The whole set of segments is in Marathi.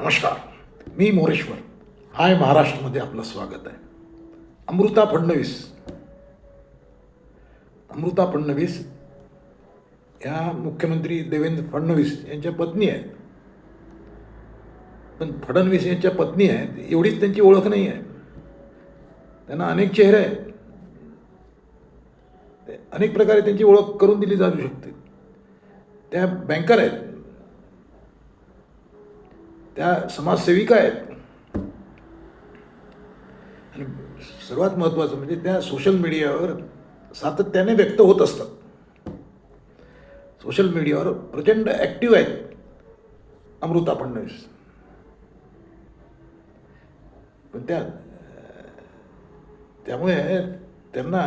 नमस्कार मी मोरेश्वर. हाय महाराष्ट्रमध्ये आपलं स्वागत आहे. अमृता फडणवीस. अमृता फडणवीस ह्या मुख्यमंत्री देवेंद्र फडणवीस यांच्या पत्नी आहेत. पण फडणवीस यांच्या पत्नी आहेत एवढीच त्यांची ओळख नाही आहे. त्यांना अनेक चेहरे आहेत. ते अनेक प्रकारे त्यांची ओळख करून दिली जाऊ शकते. त्या बँकर आहेत. त्या समाजसेविका आहेत. आणि सर्वात महत्त्वाचं म्हणजे त्या सोशल मीडियावर सातत्याने व्यक्त होत असतात. सोशल मीडियावर प्रचंड ॲक्टिव्ह आहेत अमृता फडणवीस. पण त्या त्यामुळे त्यांना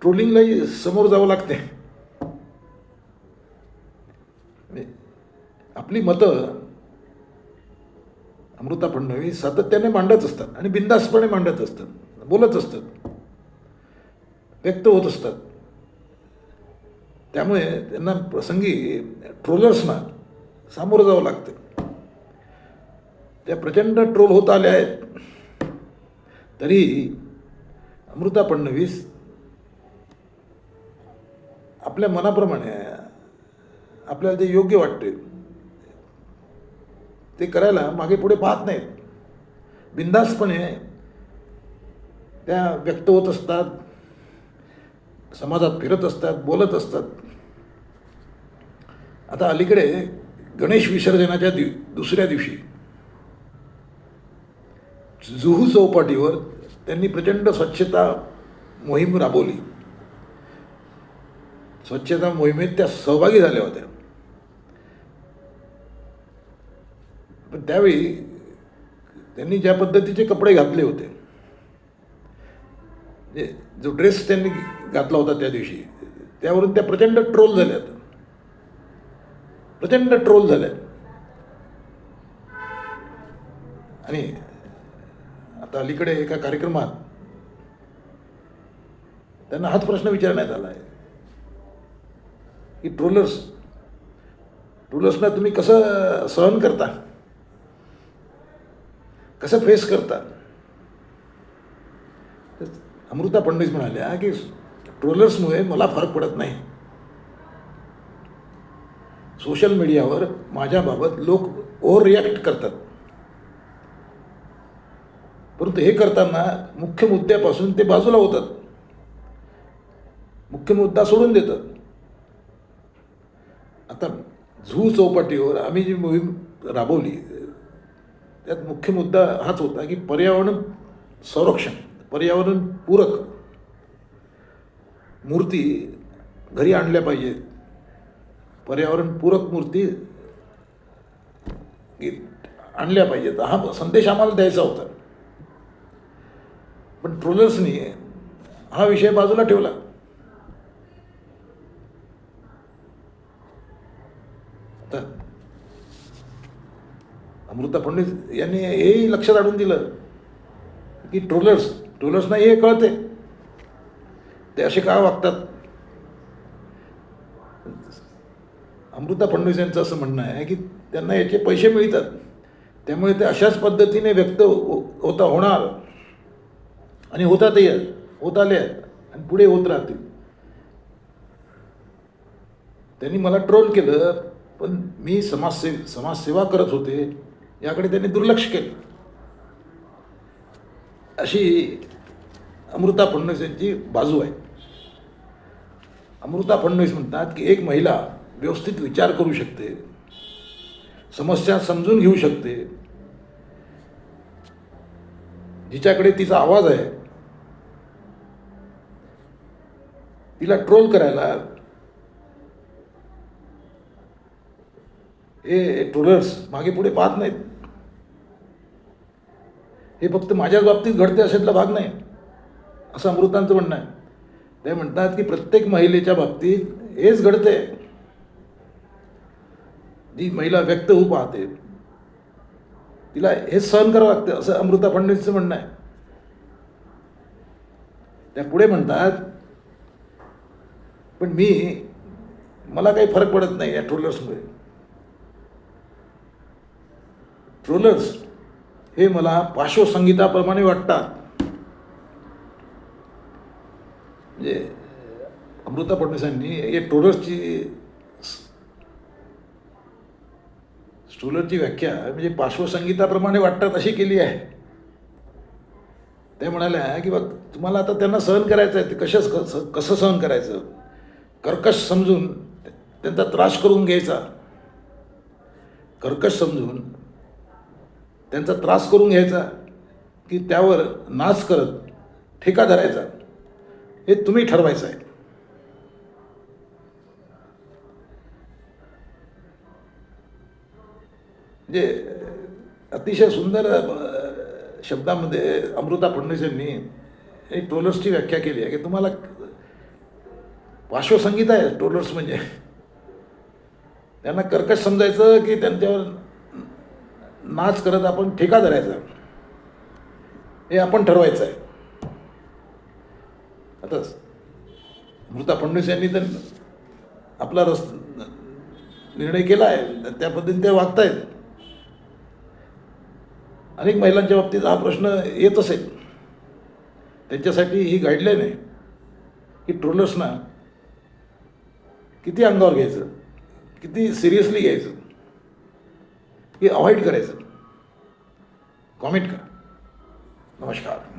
ट्रोलिंगलाही समोर जावं लागते. म्हणजे आपली मतं अमृता फडणवीस सातत्याने मांडत असतात आणि बिंदासपणे मांडत असतात बोलत असतात व्यक्त होत असतात. त्यामुळे त्यांना प्रसंगी ट्रोलर्सना सामोरं जावं लागतं. त्या प्रचंड ट्रोल होत आल्या आहेत. तरी अमृता फडणवीस आपल्या मनाप्रमाणे आपल्याला जे योग्य वाटते ते करायला मागे पुढे पाहत नाहीत. बिंदासपणे त्या व्यक्त होत असतात समाजात फिरत असतात बोलत असतात. आता अलीकडे गणेश विसर्जनाच्या दिव दुसऱ्या दिवशी जुहू चौपाटीवर त्यांनी प्रचंड स्वच्छता मोहीम राबवली. स्वच्छता मोहिमेत त्या सहभागी झाल्या होत्या. पण त्यावेळी त्यांनी ज्या पद्धतीचे कपडे घातले होते जे जो ड्रेस त्यांनी घातला होता त्या दिवशी त्यावरून त्या प्रचंड ट्रोल झाल्यात. प्रचंड ट्रोल झाल्या आणि आता अलीकडे एका कार्यक्रमात त्यांना हाच प्रश्न विचारण्यात आला आहे की ट्रोलर्स ट्रोलर्सना तुम्ही कसं सहन करता? कसं फेस करतात? अमृता पंडित म्हणाल्या की ट्रोलर्समुळे मला फरक पडत नाही. सोशल मीडियावर माझ्याबाबत लोक ओव्हर रिॲक्ट करतात. परंतु हे करताना मुख्य मुद्द्यापासून ते बाजूला होतात. मुख्य मुद्दा सोडून देतात. आता झू चौपाटीवर आम्ही जी मोहीम राबवली त्यात मुख्य मुद्दा हाच होता की पर्यावरण संरक्षण पर्यावरण पूरक मूर्ती घरी आणल्या पाहिजेत. पर्यावरण पूरक मूर्ती आणल्या पाहिजेत. हा संदेश आम्हाला द्यायचा होता. पण ट्रोलर्सनी हा विषय बाजूला ठेवला. तर अमृता फडणवीस यांनी हेही लक्षात आणून दिलं की ट्रोलर्स ट्रोलर्सना हे कळते. ते असे का वागतात? अमृता फडणवीस यांचं असं म्हणणं आहे की त्यांना याचे पैसे मिळतात. त्यामुळे ते अशाच पद्धतीने व्यक्त हो- होता होणार. आणि होतातही आहेत. होत आले आहेत. आणि पुढे होत राहतील. त्यांनी मला ट्रोल केलं पण मी समाजसे समाजसेवा करत होते. याकडे त्यांनी दुर्लक्ष केलं. अशी अमृता फडणवीस यांची बाजू आहे. अमृता फडणवीस म्हणतात की एक महिला व्यवस्थित विचार करू शकते समस्या समजून घेऊ शकते. जिच्याकडे तिचा आवाज आहे तिला ट्रोल करायला हे ट्रोलर्स मागे पुढे पाहत नाहीत. हे फक्त माझ्याच बाबतीत घडते अशातला भाग नाही. असं अमृतांचं म्हणणं आहे. ते म्हणतात की प्रत्येक महिलेच्या बाबतीत हेच घडते जी महिला व्यक्त होऊ पाहते तिला हे सहन करावं लागतं असं अमृता फडणवीसचं म्हणणं आहे. त्या पुढे म्हणतात पण मी मला काही फरक पडत नाही या ट्रोलर्समुळे. ट्रोलर्स हे मला पार्श्वसंगीताप्रमाणे वाटतात. म्हणजे अमृता फडणवीसांनी हे ट्रोलर्सची स्ट्रोलरची व्याख्या म्हणजे पार्श्वसंगीताप्रमाणे वाटतात अशी केली आहे. त्या म्हणाल्या की बघ तुम्हाला आता त्यांना सहन करायचं आहे ते कशाच कसं कसं सहन करायचं? कर्कश समजून त्यांचा त्रास करून घ्यायचा. कर्कश समजून त्यांचा त्रास करून घ्यायचा की त्यावर नाच करत ठेका धरायचा. हे तुम्ही ठरवायचं आहे. म्हणजे अतिशय सुंदर शब्दामध्ये अमृता फडणवीस यांनी टोलर्सची व्याख्या केली आहे की तुम्हाला पार्श्वसंगीत आहे टोलर्स म्हणजे. त्यांना कर्कश समजायचं की त्यांच्यावर नाच करत आपण ठेका धरायचा. हे आपण ठरवायचं आहे आता मृता फडणवीस यांनी तर आपला रस निर्णय केला आहे. त्या पद्धतीने ते वागतायत. अनेक महिलांच्या बाबतीत हा प्रश्न येत असेल. त्यांच्यासाठी ही गाईडलाईन आहे. की ट्रोलर्सना किती अंगावर घ्यायचं? किती सिरियसली घ्यायचं? हे अवॉइड करायचं. कॉमेंट करा. नमस्कार.